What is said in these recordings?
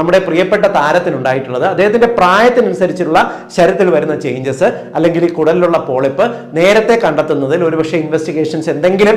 നമ്മുടെ പ്രിയപ്പെട്ട താരത്തിനുണ്ടായിട്ടുള്ളത്. അദ്ദേഹത്തിന്റെ പ്രായത്തിനനുസരിച്ചുള്ള ശരത്തിൽ വരുന്ന ചേഞ്ചസ് അല്ലെങ്കിൽ കുടലിലുള്ള പോളിപ്പ് നേരത്തെ കണ്ടെത്തുന്നതിൽ ഒരുപക്ഷെ ഇൻവെസ്റ്റിഗേഷൻസ് എന്തെങ്കിലും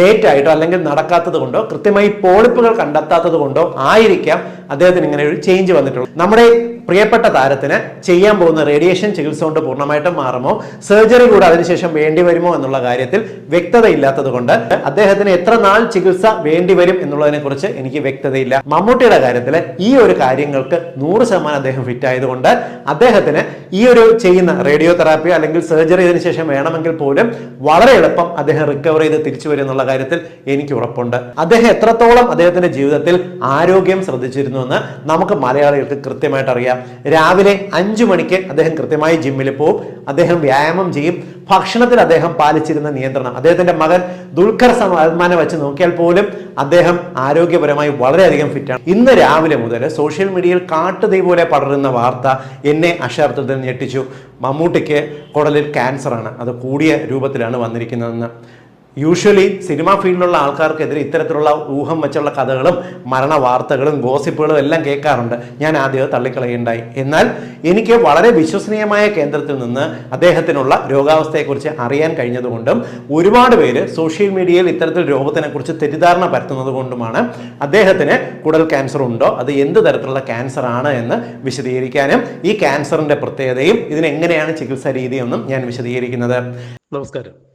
ലേറ്റ് ആയിട്ടോ അല്ലെങ്കിൽ നടക്കാത്തത് കൊണ്ടോ കൃത്യമായി പോളിപ്പുകൾ കണ്ടെത്താത്തത് കൊണ്ടോ ആയിരിക്കാം അദ്ദേഹത്തിന് ഇങ്ങനെ ഒരു ചേഞ്ച് വന്നിട്ടുള്ളത്. നമ്മുടെ പ്രിയപ്പെട്ട താരത്തിന് ചെയ്യാൻ പോകുന്ന റേഡിയേഷൻ ചികിത്സ കൊണ്ട് പൂർണമായിട്ടും മാറുമോ? സർജറി കൂടെ അതിനുശേഷം വേണ്ടി വരുമോ എന്നുള്ള കാര്യത്തിൽ വ്യക്തത ഇല്ലാത്തത് കൊണ്ട് അദ്ദേഹത്തിന് എത്ര നാൾ ചികിത്സ വേണ്ടി വരും എന്നുള്ളതിനെ കുറിച്ച് എനിക്ക് വ്യക്തതയില്ല. മമ്മൂട്ടിയുടെ കാര്യത്തിൽ ഈ ഒരു കാര്യങ്ങൾക്ക് നൂറ് ശതമാനം അദ്ദേഹം ഫിറ്റ് ആയതുകൊണ്ട് അദ്ദേഹത്തിന് ഈ ഒരു ചെയ്യുന്ന റേഡിയോ തെറാപ്പി അല്ലെങ്കിൽ സർജറി ഇതിനു ശേഷം വേണമെങ്കിൽ പോലും വളരെ എളുപ്പം അദ്ദേഹം റിക്കവർ ചെയ്ത് തിരിച്ചു വരും എന്നുള്ള കാര്യത്തിൽ എനിക്ക് ഉറപ്പുണ്ട്. അദ്ദേഹം എത്രത്തോളം അദ്ദേഹത്തിന്റെ ജീവിതത്തിൽ ആരോഗ്യം ശ്രദ്ധിച്ചിരുന്നു എന്ന് നമുക്ക് മലയാളികൾക്ക് കൃത്യമായിട്ട് അറിയാം. രാവിലെ അഞ്ചു മണിക്ക് അദ്ദേഹം കൃത്യമായി ജിമ്മിൽ പോവും. അദ്ദേഹം വ്യായാമം ചെയ്യും. ഭക്ഷണത്തിൽ അദ്ദേഹം പാലിച്ചിരുന്ന നിയന്ത്രണം. അദ്ദേഹത്തിന്റെ മകൻ ദുൽഖർ സൽമാനെ വെച്ച് നോക്കിയാൽ പോലും അദ്ദേഹം ആരോഗ്യപരമായി വളരെയധികം ഫിറ്റാണ് ഇന്ന് രാവിലെ മുതൽ സോഷ്യൽ മീഡിയയിൽ കാട്ടുതീ പോലെ പടരുന്ന വാർത്ത എന്നെ അക്ഷാർത്ഥത്തിൽ ഞെട്ടിച്ചു. മമ്മൂട്ടിക്ക് കുടലിൽ ക്യാൻസറാണ് അത് കൂടിയ രൂപത്തിലാണ് വന്നിരിക്കുന്നതെന്ന്. യൂഷ്വലി സിനിമാ ഫീൽഡിലുള്ള ആൾക്കാർക്കെതിരെ ഇത്തരത്തിലുള്ള ഊഹം വെച്ചുള്ള കഥകളും മരണ വാർത്തകളും ഗോസിപ്പുകളും എല്ലാം കേൾക്കാറുണ്ട്. ഞാൻ ആദ്യം തള്ളിക്കളയുണ്ടായി എന്നാൽ എനിക്ക് വളരെ വിശ്വസനീയമായ കേന്ദ്രത്തിൽ നിന്ന് അദ്ദേഹത്തിനുള്ള രോഗാവസ്ഥയെക്കുറിച്ച് അറിയാൻ കഴിഞ്ഞതുകൊണ്ടും ഒരുപാട് പേര് സോഷ്യൽ മീഡിയയിൽ ഇത്തരത്തിൽ രോഗത്തിനെക്കുറിച്ച് തെറ്റിദ്ധാരണ പരത്തുന്നത് കൊണ്ടുമാണ് അദ്ദേഹത്തിന് കുടൽ ക്യാൻസർ ഉണ്ടോ അത് എന്ത് തരത്തിലുള്ള ക്യാൻസർ ആണ് എന്ന് വിശദീകരിക്കാനും ഈ ക്യാൻസറിന്റെ പ്രത്യേകതയും ഇതിനെങ്ങനെയാണ് ചികിത്സാ രീതിയെന്നും ഞാൻ വിശദീകരിക്കുന്നത്. നമസ്കാരം.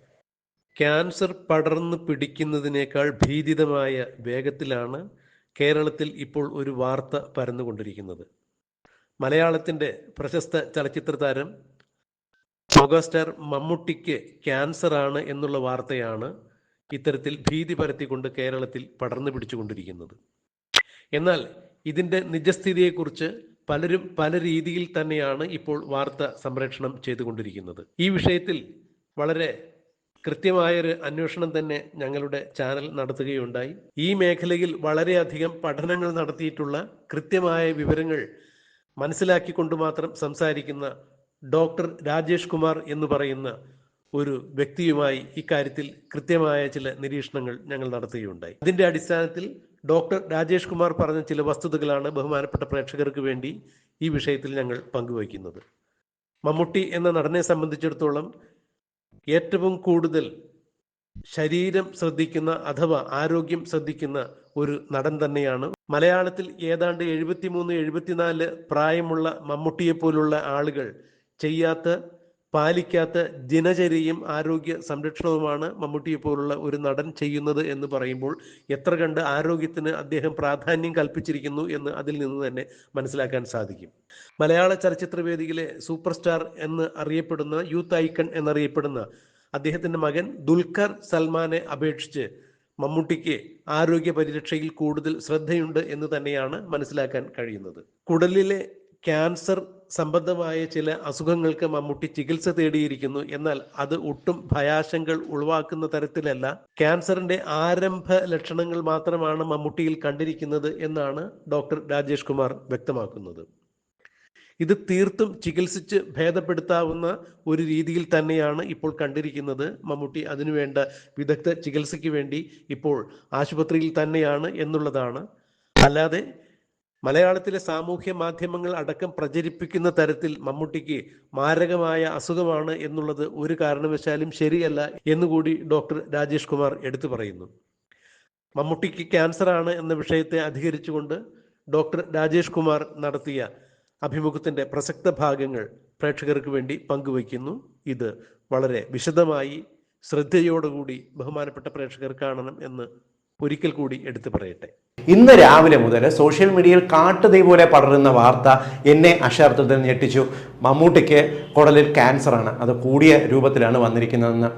ക്യാൻസർ പടർന്ന് പിടിക്കുന്നതിനേക്കാൾ ഭീതിതമായ വേഗത്തിലാണ് കേരളത്തിൽ ഇപ്പോൾ ഒരു വാർത്ത പരന്നുകൊണ്ടിരിക്കുന്നത്. മലയാളത്തിന്റെ പ്രശസ്ത ചലച്ചിത്ര താരം മെഗാസ്റ്റാർ മമ്മൂട്ടിക്ക് ക്യാൻസർ ആണ് എന്നുള്ള വാർത്തയാണ് ഇത്തരത്തിൽ ഭീതി പരത്തിക്കൊണ്ട് കേരളത്തിൽ പടർന്നു പിടിച്ചുകൊണ്ടിരിക്കുന്നത്. എന്നാൽ ഇതിന്റെ നിജസ്ഥിതിയെക്കുറിച്ച് പലരും പല രീതിയിൽ തന്നെയാണ് ഇപ്പോൾ വാർത്ത സംപ്രേഷണം ചെയ്തുകൊണ്ടിരിക്കുന്നത്. ഈ വിഷയത്തിൽ വളരെ കൃത്യമായൊരു അന്വേഷണം തന്നെ ഞങ്ങളുടെ ചാനൽ നടത്തുകയുണ്ടായി. ഈ മേഖലയിൽ വളരെയധികം പഠനങ്ങൾ നടത്തിയിട്ടുള്ള കൃത്യമായ വിവരങ്ങൾ മനസ്സിലാക്കിക്കൊണ്ട് മാത്രം സംസാരിക്കുന്ന ഡോക്ടർ രാജേഷ് കുമാർ എന്ന് പറയുന്ന ഒരു വ്യക്തിയുമായി ഇക്കാര്യത്തിൽ കൃത്യമായ ചില നിരീക്ഷണങ്ങൾ ഞങ്ങൾ നടത്തുകയുണ്ടായി. അതിന്റെ അടിസ്ഥാനത്തിൽ ഡോക്ടർ രാജേഷ് കുമാർ പറഞ്ഞ ചില വസ്തുതകളാണ് ബഹുമാനപ്പെട്ട പ്രേക്ഷകർക്ക് വേണ്ടി ഈ വിഷയത്തിൽ ഞങ്ങൾ പങ്കുവയ്ക്കുന്നത്. മമ്മൂട്ടി എന്ന നടനെ സംബന്ധിച്ചിടത്തോളം ഏറ്റവും കൂടുതൽ ശരീരം ശ്രദ്ധിക്കുന്ന അഥവാ ആരോഗ്യം ശ്രദ്ധിക്കുന്ന ഒരു നടൻ തന്നെയാണ്. മലയാളത്തിൽ ഏതാണ്ട് എഴുപത്തിമൂന്ന് എഴുപത്തിനാല് പ്രായമുള്ള മമ്മൂട്ടിയെ പോലുള്ള ആളുകൾ ചെയ്യാത്ത പാലിക്കാത്ത ദിനചര്യയും ആരോഗ്യ സംരക്ഷണവുമാണ് മമ്മൂട്ടിയെ പോലുള്ള ഒരു നടൻ ചെയ്യുന്നത് എന്ന് പറയുമ്പോൾ എത്ര കണ്ട് ആരോഗ്യത്തിന് അദ്ദേഹം പ്രാധാന്യം കൽപ്പിച്ചിരിക്കുന്നു എന്ന് അതിൽ നിന്ന് തന്നെ മനസ്സിലാക്കാൻ സാധിക്കും. മലയാള ചലച്ചിത്ര വേദിയിലെ സൂപ്പർ സ്റ്റാർ എന്ന് അറിയപ്പെടുന്ന യൂത്ത് ഐക്കൺ എന്നറിയപ്പെടുന്ന അദ്ദേഹത്തിന്റെ മകൻ ദുൽഖർ സൽമാനെ അപേക്ഷിച്ച് മമ്മൂട്ടിക്ക് ആരോഗ്യ പരിരക്ഷയിൽ കൂടുതൽ ശ്രദ്ധയുണ്ട് എന്ന് തന്നെയാണ് മനസ്സിലാക്കാൻ കഴിയുന്നത്. കുടലിലെ ക്യാൻസർ സംബന്ധമായ ചില അസുഖങ്ങൾക്ക് മമ്മൂട്ടി ചികിത്സ തേടിയിരിക്കുന്നു. എന്നാൽ അത് ഒട്ടും ഭയാശങ്കൾ ഉളവാക്കുന്ന തരത്തിലല്ല. ക്യാൻസറിന്റെ ആരംഭ ലക്ഷണങ്ങൾ മാത്രമാണ് മമ്മൂട്ടിയിൽ കണ്ടിരിക്കുന്നത് എന്നാണ് ഡോക്ടർ രാജേഷ് കുമാർ വ്യക്തമാക്കുന്നത്. ഇത് തീർത്തും ചികിത്സിച്ച് ഭേദപ്പെടുത്താവുന്ന ഒരു രീതിയിൽ തന്നെയാണ് ഇപ്പോൾ കണ്ടിരിക്കുന്നത്. മമ്മൂട്ടി അതിനുവേണ്ട വിദഗ്ധ ചികിത്സയ്ക്ക് വേണ്ടി ഇപ്പോൾ ആശുപത്രിയിൽ തന്നെയാണ് എന്നുള്ളതാണ്. അല്ലാതെ മലയാളത്തിലെ സാമൂഹ്യ മാധ്യമങ്ങൾ അടക്കം പ്രചരിപ്പിക്കുന്ന തരത്തിൽ മമ്മൂട്ടിക്ക് മാരകമായ അസുഖമാണ് എന്നുള്ളത് ഒരു കാരണവശാലും ശരിയല്ല എന്നുകൂടി ഡോക്ടർ രാജേഷ് കുമാർ എടുത്തു പറയുന്നു. മമ്മൂട്ടിക്ക് ക്യാൻസർ ആണ് എന്ന വിഷയത്തെ അധികരിച്ചുകൊണ്ട് ഡോക്ടർ രാജേഷ് കുമാർ നടത്തിയ അഭിമുഖത്തിന്റെ പ്രസക്ത ഭാഗങ്ങൾ പ്രേക്ഷകർക്ക് വേണ്ടി പങ്കുവയ്ക്കുന്നു. ഇത് വളരെ വിശദമായി ശ്രദ്ധയോടുകൂടി ബഹുമാനപ്പെട്ട പ്രേക്ഷകർ കാണണം എന്ന് ഒരിക്കൽ കൂടി എടുത്തു പറയട്ടെ. ഇന്ന് രാവിലെ മുതൽ സോഷ്യൽ മീഡിയയിൽ കാട്ടുതീ പോലെ പടരുന്ന വാർത്ത എന്നെ അക്ഷാർത്ഥത്തിൽ ഞെട്ടിച്ചു. മമ്മൂട്ടിക്ക് കുടലിൽ ക്യാൻസറാണ് അത് കൂടിയ രൂപത്തിലാണ് വന്നിരിക്കുന്നതെന്ന്.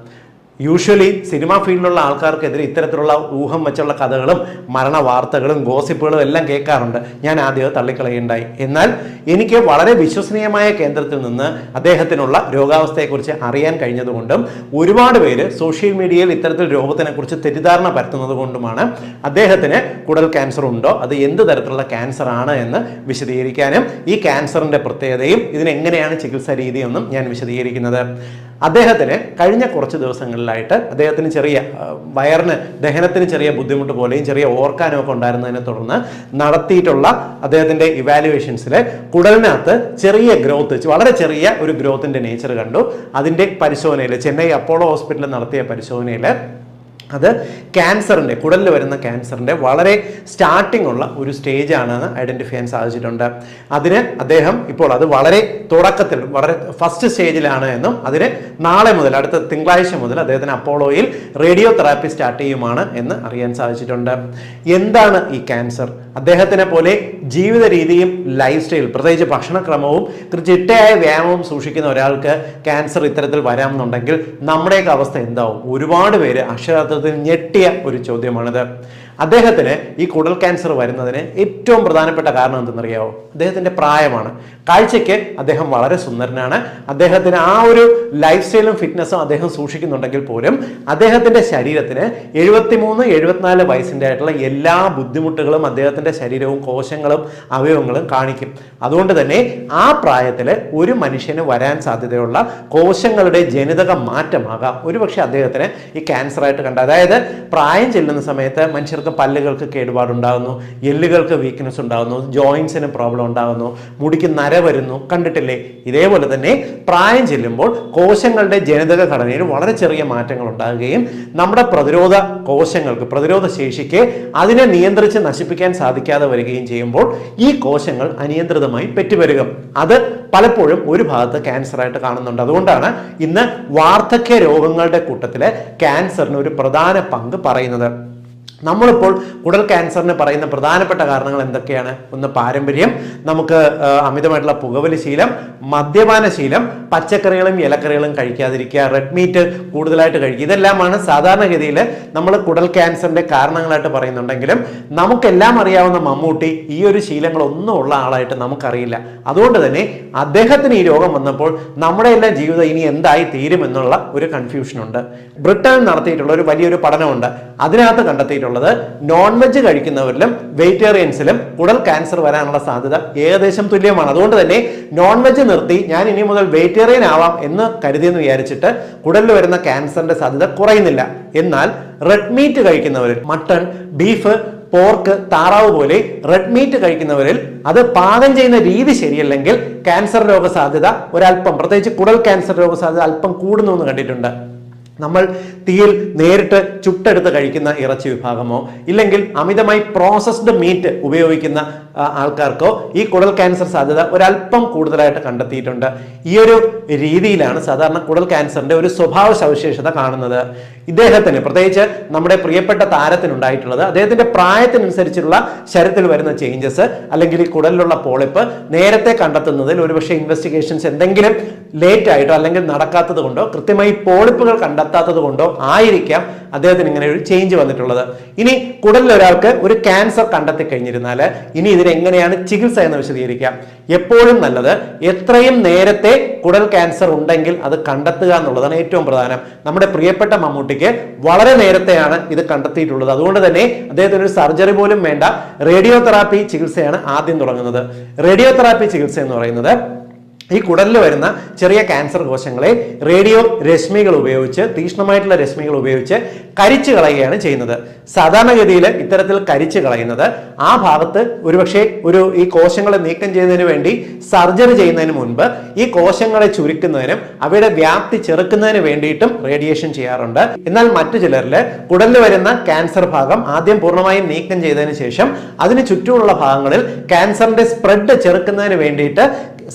യൂഷ്വലി സിനിമാ ഫീൽഡിലുള്ള ആൾക്കാർക്കെതിരെ ഇത്തരത്തിലുള്ള ഊഹം വെച്ചുള്ള കഥകളും മരണ വാർത്തകളും ഗോസിപ്പുകളും എല്ലാം കേൾക്കാറുണ്ട്. ഞാൻ ആദ്യം തള്ളിക്കളയുണ്ടായി എന്നാൽ എനിക്ക് വളരെ വിശ്വസനീയമായ കേന്ദ്രത്തിൽ നിന്ന് അദ്ദേഹത്തിനുള്ള രോഗാവസ്ഥയെക്കുറിച്ച് അറിയാൻ കഴിഞ്ഞതുകൊണ്ടും ഒരുപാട് പേര് സോഷ്യൽ മീഡിയയിൽ ഇത്തരത്തിൽ രോഗത്തിനെക്കുറിച്ച് തെറ്റിദ്ധാരണ പരത്തുന്നത് കൊണ്ടുമാണ് അദ്ദേഹത്തിന് കുടൽ ക്യാൻസർ ഉണ്ടോ? അത് എന്ത് തരത്തിലുള്ള ക്യാൻസർ ആണ് എന്ന് വിശദീകരിക്കാനും ഈ ക്യാൻസറിന്റെ പ്രത്യേകതയും ഇതിനെങ്ങനെയാണ് ചികിത്സാ രീതിയെന്നും ഞാൻ വിശദീകരിക്കുന്നത്. അദ്ദേഹത്തിന് കഴിഞ്ഞ കുറച്ച് ദിവസങ്ങളിലായിട്ട് അദ്ദേഹത്തിന് ചെറിയ വയറിന് ദഹനത്തിന് ചെറിയ ബുദ്ധിമുട്ട് പോലെയും ചെറിയ ഓർക്കാനും ഒക്കെ ഉണ്ടായിരുന്നതിനെ തുടർന്ന് നടത്തിയിട്ടുള്ള അദ്ദേഹത്തിന്റെ ഇവാലുവേഷൻസിൽ കുടലിനകത്ത് ചെറിയ ഗ്രോത്ത് വളരെ ചെറിയ ഒരു ഗ്രോത്തിന്റെ നേച്ചർ കണ്ടു. അതിന്റെ പരിശോധനയിൽ ചെന്നൈ അപ്പോളോ ഹോസ്പിറ്റലിൽ നടത്തിയ പരിശോധനയിൽ അത് ക്യാൻസറിന്റെ കുടലിൽ വരുന്ന ക്യാൻസറിന്റെ വളരെ സ്റ്റാർട്ടിംഗ് ഉള്ള ഒരു സ്റ്റേജ് ആണെന്ന് ഐഡന്റിഫൈ ചെയ്യാൻ സാധിച്ചിട്ടുണ്ട്. അതിന് അദ്ദേഹം ഇപ്പോൾ അത് വളരെ തുടക്കത്തിൽ വളരെ ഫസ്റ്റ് സ്റ്റേജിലാണ് എന്നും അതിന് നാളെ മുതൽ അടുത്ത തിങ്കളാഴ്ച മുതൽ അദ്ദേഹത്തിന് അപ്പോളോയിൽ റേഡിയോ തെറാപ്പി സ്റ്റാർട്ട് ചെയ്യുമാണ് എന്ന് അറിയാൻ സാധിച്ചിട്ടുണ്ട്. എന്താണ് ഈ ക്യാൻസർ അദ്ദേഹത്തിനെ പോലെ ജീവിത രീതിയും ലൈഫ് സ്റ്റൈൽ പ്രത്യേകിച്ച് ഭക്ഷണക്രമവും ചിട്ടയായ വ്യായാമവും സൂക്ഷിക്കുന്ന ഒരാൾക്ക് ക്യാൻസർ ഇത്തരത്തിൽ വരാമെന്നുണ്ടെങ്കിൽ നമ്മുടെയൊക്കെ അവസ്ഥ എന്താവും? ഒരുപാട് പേര് അക്ഷരാർത്ഥത്തിൽ ഞെട്ടിയ ഒരു ചോദ്യമാണിത്. അദ്ദേഹത്തിന് ഈ കുടൽ ക്യാൻസർ വരുന്നതിന് ഏറ്റവും പ്രധാനപ്പെട്ട കാരണം എന്തെന്നറിയാവോ? അദ്ദേഹത്തിന്റെ പ്രായമാണ്. കാഴ്ചയ്ക്ക് അദ്ദേഹം വളരെ സുന്ദരനാണ്. അദ്ദേഹത്തിന് ആ ഒരു ലൈഫ് സ്റ്റൈലും ഫിറ്റ്നസ്സും അദ്ദേഹം സൂക്ഷിക്കുന്നുണ്ടെങ്കിൽ പോലും അദ്ദേഹത്തിന്റെ ശരീരത്തിന് എഴുപത്തിമൂന്ന് എഴുപത്തിനാല് വയസ്സിന്റെ ആയിട്ടുള്ള എല്ലാ ബുദ്ധിമുട്ടുകളും അദ്ദേഹത്തിന്റെ ശരീരവും കോശങ്ങളും അവയവങ്ങളും കാണിക്കും. അതുകൊണ്ട് തന്നെ ആ പ്രായത്തിൽ ഒരു മനുഷ്യന് വരാൻ സാധ്യതയുള്ള കോശങ്ങളുടെ ജനിതക മാറ്റമാകാം. ഒരുപക്ഷെ അദ്ദേഹത്തിന് ഈ ക്യാൻസർ ആയിട്ട് കണ്ട. അതായത് പ്രായം ചെല്ലുന്ന സമയത്ത് മനുഷ്യർക്ക് പല്ലുകൾക്ക് കേടുപാടുണ്ടാകുന്നു എല്ലുകൾക്ക് വീക്ക്നെസ് ഉണ്ടാകുന്നു ജോയിൻസിന് പ്രോബ്ലം ഉണ്ടാകുന്നു മുടിക്ക് നര വരുന്നു കണ്ടിട്ടില്ലേ? ഇതേപോലെ തന്നെ പ്രായം ചെല്ലുമ്പോൾ കോശങ്ങളുടെ ജനിതക ഘടനയിൽ വളരെ ചെറിയ മാറ്റങ്ങൾ ഉണ്ടാകുകയും നമ്മുടെ പ്രതിരോധ കോശങ്ങൾക്ക് പ്രതിരോധ ശേഷിക്ക് അതിനെ നിയന്ത്രിച്ച് നശിപ്പിക്കാൻ സാധിക്കാതെ വരികയും ചെയ്യുമ്പോൾ ഈ കോശങ്ങൾ അനിയന്ത്രിതമായി പെറ്റുവരുക അത് പലപ്പോഴും ഒരു ഭാഗത്ത് ക്യാൻസർ ആയിട്ട് കാണുന്നുണ്ട്. അതുകൊണ്ടാണ് ഇന്ന് വാർദ്ധക്യ രോഗങ്ങളുടെ കൂട്ടത്തിൽ ക്യാൻസറിന് ഒരു പ്രധാന പങ്ക് പറയുന്നത്. നമ്മളിപ്പോൾ കുടൽ ക്യാൻസറിന് പറയുന്ന പ്രധാനപ്പെട്ട കാരണങ്ങൾ എന്തൊക്കെയാണ്? ഒന്ന് പാരമ്പര്യം നമുക്ക് അമിതമായിട്ടുള്ള പുകവലി ശീലം മദ്യപാന ശീലം പച്ചക്കറികളും ഇലക്കറികളും കഴിക്കാതിരിക്കുക റെഡ് മീറ്റ് കൂടുതലായിട്ട് കഴിക്കുക. ഇതെല്ലാമാണ് സാധാരണഗതിയിൽ നമ്മൾ കുടൽ ക്യാൻസറിന്റെ കാരണങ്ങളായിട്ട് പറയുന്നുണ്ടെങ്കിലും നമുക്കെല്ലാം അറിയാവുന്ന മമ്മൂട്ടി ഈ ഒരു ശീലങ്ങളൊന്നും ഉള്ള ആളായിട്ട് നമുക്കറിയില്ല. അതുകൊണ്ട് തന്നെ അദ്ദേഹത്തിന് ഈ രോഗം വന്നപ്പോൾ നമ്മുടെ എല്ലാം ജീവിതം ഇനി എന്തായി തീരുമെന്നുള്ള ഒരു കൺഫ്യൂഷൻ ഉണ്ട്. ബ്രിട്ടനിൽ നടത്തിയിട്ടുള്ള ഒരു വലിയൊരു പഠനമുണ്ട്. അതിനകത്ത് കണ്ടെത്തിയിട്ടുള്ളത് നോൺ വെജ് കഴിക്കുന്നവരിലും വെജിറ്റേറിയൻസിലും കുടൽ ക്യാൻസർ വരാനുള്ള സാധ്യത ഏകദേശം തുല്യമാണ്. അതുകൊണ്ട് തന്നെ നോൺ വെജ് നിർത്തി ഞാൻ ഇനി മുതൽ വെജിറ്റേറിയൻ ആവാം എന്ന് കരുതിയെന്ന് വിചാരിച്ചിട്ട് കുടലിൽ വരുന്ന ക്യാൻസറിന്റെ സാധ്യത കുറയുന്നില്ല. എന്നാൽ റെഡ് മീറ്റ് കഴിക്കുന്നവരിൽ മട്ടൺ ബീഫ് പോർക്ക് താറാവ് പോലെ റെഡ് മീറ്റ് കഴിക്കുന്നവരിൽ അത് പാകം ചെയ്യുന്ന രീതി ശരിയല്ലെങ്കിൽ ക്യാൻസർ രോഗസാധ്യത ഒരല്പം പ്രത്യേകിച്ച് കുടൽ ക്യാൻസർ രോഗസാധ്യത അല്പം കൂടുന്നു എന്ന് കണ്ടിട്ടുണ്ട്. നമ്മൾ തീയിൽ നേരിട്ട് ചുട്ടെടുത്ത് കഴിക്കുന്ന ഇറച്ചി വിഭാഗമോ ഇല്ലെങ്കിൽ അമിതമായി പ്രോസസ്ഡ് മീറ്റ് ഉപയോഗിക്കുന്ന ആൾക്കാർക്കോ ഈ കുടൽ ക്യാൻസർ സാധ്യത ഒരല്പം കൂടുതലായിട്ട് കണ്ടെത്തിയിട്ടുണ്ട്. ഈ ഒരു രീതിയിലാണ് സാധാരണ കുടൽ ക്യാൻസറിന്റെ ഒരു സ്വഭാവ സവിശേഷത കാണുന്നത്. ഇദ്ദേഹത്തിന് പ്രത്യേകിച്ച് നമ്മുടെ പ്രിയപ്പെട്ട താരത്തിനുണ്ടായിട്ടുള്ളത് അദ്ദേഹത്തിന്റെ പ്രായത്തിനനുസരിച്ചുള്ള ശരീരത്തിൽ വരുന്ന ചേഞ്ചസ് അല്ലെങ്കിൽ ഈ കുടലിലുള്ള പോളിപ്പ് നേരത്തെ കണ്ടെത്തുന്നതിൽ ഒരുപക്ഷെ ഇൻവെസ്റ്റിഗേഷൻസ് എന്തെങ്കിലും ലേറ്റ് ആയിട്ടോ അല്ലെങ്കിൽ നടക്കാത്തത് കൊണ്ടോ കൃത്യമായി പോളിപ്പുകൾ കണ്ടെത്താത്തത് കൊണ്ടോ ആയിരിക്കാം അദ്ദേഹത്തിന് ഇങ്ങനെ ഒരു ചേഞ്ച് വന്നിട്ടുള്ളത്. ഇനി കുടലിൽ ഒരാൾക്ക് ഒരു ക്യാൻസർ കണ്ടെത്തി കഴിഞ്ഞിരുന്നാൽ ഇനി ഇതിനെങ്ങനെയാണ് ചികിത്സ എന്ന് വിശദീകരിക്കാം. എപ്പോഴും നല്ലത് എത്രയും നേരത്തെ കുടൽ ക്യാൻസർ ഉണ്ടെങ്കിൽ അത് കണ്ടെത്തുക എന്നുള്ളതാണ് ഏറ്റവും പ്രധാനം. നമ്മുടെ പ്രിയപ്പെട്ട മമ്മൂട്ടിക്ക് വളരെ നേരത്തെയാണ് ഇത് കണ്ടെത്തിയിട്ടുള്ളത്. അതുകൊണ്ട് തന്നെ അദ്ദേഹത്തിന് ഒരു സർജറി പോലും വേണ്ട. റേഡിയോ തെറാപ്പി ചികിത്സയാണ് ആദ്യം തുടങ്ങുന്നത്. റേഡിയോ തെറാപ്പി ചികിത്സ എന്ന് പറയുന്നത് ഈ കുടലിൽ വരുന്ന ചെറിയ ക്യാൻസർ കോശങ്ങളെ റേഡിയോ രശ്മികൾ ഉപയോഗിച്ച് തീക്ഷ്ണമായിട്ടുള്ള രശ്മികൾ ഉപയോഗിച്ച് കരിച്ചു കളയുകയാണ് ചെയ്യുന്നത്. സാധാരണഗതിയിൽ ഇത്തരത്തിൽ കരിച്ചു കളയുന്നത് ആ ഭാഗത്ത് ഒരുപക്ഷെ ഒരു ഈ കോശങ്ങളെ നീക്കം ചെയ്യുന്നതിന് വേണ്ടി സർജറി ചെയ്യുന്നതിന് മുൻപ് ഈ കോശങ്ങളെ ചുരുക്കുന്നതിനും അവയുടെ വ്യാപ്തി ചെറുക്കുന്നതിന് വേണ്ടിയിട്ടും റേഡിയേഷൻ ചെയ്യാറുണ്ട്. എന്നാൽ മറ്റു ചിലരിൽ കുടലിൽ വരുന്ന ക്യാൻസർ ഭാഗം ആദ്യം പൂർണമായും നീക്കം ചെയ്തതിന് ശേഷം അതിന് ചുറ്റുമുള്ള ഭാഗങ്ങളിൽ ക്യാൻസറിന്റെ സ്പ്രെഡ് ചെറുക്കുന്നതിന് വേണ്ടിയിട്ട്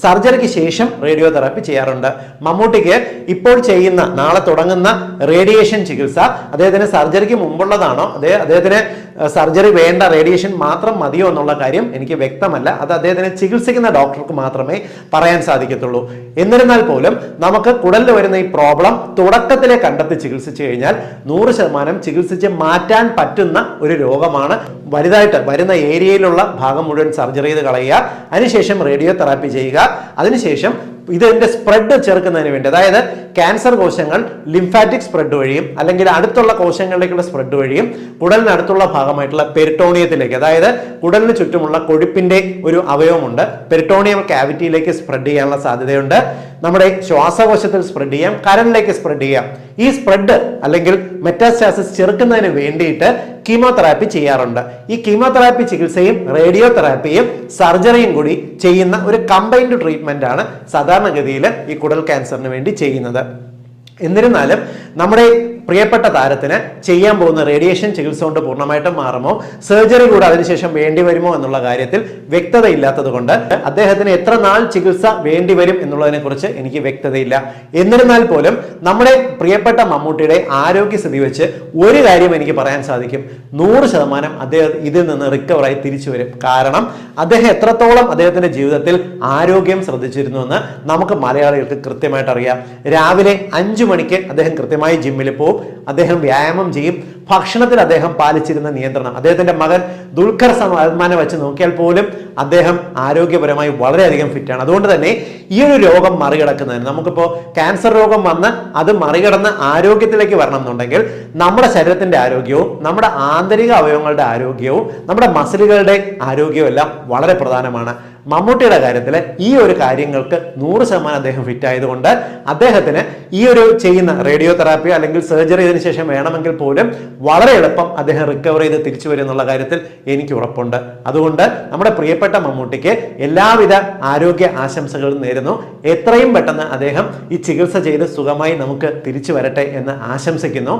സർജറിക്ക് ശേഷം റേഡിയോ തെറാപ്പി ചെയ്യാറുണ്ട്. മമ്മൂട്ടിക്ക് ഇപ്പോൾ ചെയ്യുന്ന നാളെ തുടങ്ങുന്ന റേഡിയേഷൻ ചികിത്സ അദ്ദേഹത്തിന് സർജറിക്ക് മുമ്പുള്ളതാണോ? അതെ അദ്ദേഹത്തിന് സർജറി വേണ്ട റേഡിയേഷൻ മാത്രം മതിയോ എന്നുള്ള കാര്യം എനിക്ക് വ്യക്തമല്ല. അത് അദ്ദേഹത്തിനെ ചികിത്സിക്കുന്ന ഡോക്ടർക്ക് മാത്രമേ പറയാൻ സാധിക്കത്തുള്ളൂ. എന്നിരുന്നാൽ പോലും നമുക്ക് കുടലിൽ വരുന്ന ഈ പ്രോബ്ലം തുടക്കത്തിലെ കണ്ടെത്തി ചികിത്സിച്ചു കഴിഞ്ഞാൽ നൂറ് ശതമാനം ചികിത്സിച്ച് മാറ്റാൻ പറ്റുന്ന ഒരു രോഗമാണ് വലുതായിട്ട് വരുന്ന ഏരിയയിലുള്ള ഭാഗം മുഴുവൻ സർജറി ചെയ്ത് കളയുക. അതിനുശേഷം റേഡിയോ തെറാപ്പി ചെയ്യുക. അതിനുശേഷം ഇതിന്റെ സ്പ്രെഡ് ചെറുക്കുന്നതിന് വേണ്ടി അതായത് ക്യാൻസർ കോശങ്ങൾ ലിംഫാറ്റിക് സ്പ്രെഡ് വഴിയും അല്ലെങ്കിൽ അടുത്തുള്ള കോശങ്ങളിലേക്കുള്ള സ്പ്രെഡ് വഴിയും കുടലിന് അടുത്തുള്ള ഭാഗമായിട്ടുള്ള പെരിട്ടോണിയത്തിലേക്ക് അതായത് കുടലിന് ചുറ്റുമുള്ള കൊഴുപ്പിന്റെ ഒരു അവയവമുണ്ട്. പെരിട്ടോണിയം കാവിറ്റിയിലേക്ക് സ്പ്രെഡ് ചെയ്യാനുള്ള സാധ്യതയുണ്ട്. നമ്മുടെ ശ്വാസകോശത്തിൽ സ്പ്രെഡ് ചെയ്യാം കരലിലേക്ക് സ്പ്രെഡ് ചെയ്യാം. ഈ സ്പ്രെഡ് അല്ലെങ്കിൽ മെറ്റാസ്റ്റാസിസ് ചെറുക്കുന്നതിന് വേണ്ടിയിട്ട് കീമോതെറാപ്പി ചെയ്യാറുണ്ട്. ഈ കീമോതെറാപ്പി ചികിത്സയും റേഡിയോ തെറാപ്പിയും സർജറിയും കൂടി ചെയ്യുന്ന ഒരു കമ്പൈൻഡ് ട്രീറ്റ്മെന്റ് ആണ് സാധാരണഗതിയിൽ ഈ കുടൽ ക്യാൻസറിന് വേണ്ടി ചെയ്യുന്നത്. എന്നിരുന്നാലും നമ്മുടെ പ്രിയപ്പെട്ട താരത്തിന് ചെയ്യാൻ പോകുന്ന റേഡിയേഷൻ ചികിത്സ കൊണ്ട് പൂർണമായിട്ടും മാറുമോ? സർജറി കൂടെ അതിനുശേഷം വേണ്ടി വരുമോ എന്നുള്ള കാര്യത്തിൽ വ്യക്തതയില്ലാത്തത് കൊണ്ട് അദ്ദേഹത്തിന് എത്ര നാൾ ചികിത്സ വേണ്ടി വരും എന്നുള്ളതിനെ കുറിച്ച് എനിക്ക് വ്യക്തതയില്ല. എന്നിരുന്നാൽ പോലും നമ്മുടെ പ്രിയപ്പെട്ട മമ്മൂട്ടിയുടെ ആരോഗ്യസ്ഥിതി വെച്ച് ഒരു കാര്യം എനിക്ക് പറയാൻ സാധിക്കും. നൂറ് ശതമാനം അദ്ദേഹം ഇതിൽ നിന്ന് റിക്കവറായി തിരിച്ചു വരും. കാരണം അദ്ദേഹം എത്രത്തോളം അദ്ദേഹത്തിന്റെ ജീവിതത്തിൽ ആരോഗ്യം ശ്രദ്ധിച്ചിരുന്നു എന്ന് നമുക്ക് മലയാളികൾക്ക് കൃത്യമായിട്ട് അറിയാം. രാവിലെ അഞ്ചു മണിക്ക് അദ്ദേഹം കൃത്യമായി ജിമ്മിൽ പോകും അദ്ദേഹം വ്യായാമം ചെയ്യും. ഭക്ഷണത്തിൽ അദ്ദേഹം പാലിച്ചിരുന്ന നിയന്ത്രണം. അദ്ദേഹത്തിന്റെ മകൻ ദുൽഖർ സൽമാനെ വെച്ച് നോക്കിയാൽ പോലും അദ്ദേഹം ആരോഗ്യപരമായി വളരെയധികം ഫിറ്റാണ് അതുകൊണ്ട് തന്നെ ഈ ഒരു രോഗം മറികടക്കുന്നതിന് നമുക്കിപ്പോൾ ക്യാൻസർ രോഗം വന്ന് അത് മറികടന്ന് ആരോഗ്യത്തിലേക്ക് വരണം എന്നുണ്ടെങ്കിൽ നമ്മുടെ ശരീരത്തിന്റെ ആരോഗ്യവും നമ്മുടെ ആന്തരിക അവയവങ്ങളുടെ ആരോഗ്യവും നമ്മുടെ മസിലുകളുടെ ആരോഗ്യവും എല്ലാം വളരെ പ്രധാനമാണ്. മമ്മൂട്ടിയുടെ കാര്യത്തിൽ ഈ ഒരു കാര്യങ്ങൾക്ക് നൂറ് ശതമാനം അദ്ദേഹം ഫിറ്റ് ആയതുകൊണ്ട് അദ്ദേഹത്തിന് ഈ ഒരു ചെയ്യുന്ന റേഡിയോ തെറാപ്പി അല്ലെങ്കിൽ സർജറി ഇതിനു ശേഷം വേണമെങ്കിൽ പോലും വളരെ എളുപ്പം അദ്ദേഹം റിക്കവർ ചെയ്ത് തിരിച്ചു വരും എന്നുള്ള കാര്യത്തിൽ എനിക്ക് ഉറപ്പുണ്ട്. അതുകൊണ്ട് നമ്മുടെ പ്രിയപ്പെട്ട മമ്മൂട്ടിക്ക് എല്ലാവിധ ആരോഗ്യ ആശംസകളും നേരുന്നു. എത്രയും പെട്ടെന്ന് അദ്ദേഹം ഈ ചികിത്സ ചെയ്ത് സുഖമായി നമുക്ക് തിരിച്ചു വരട്ടെ എന്ന് ആശംസിക്കുന്നു.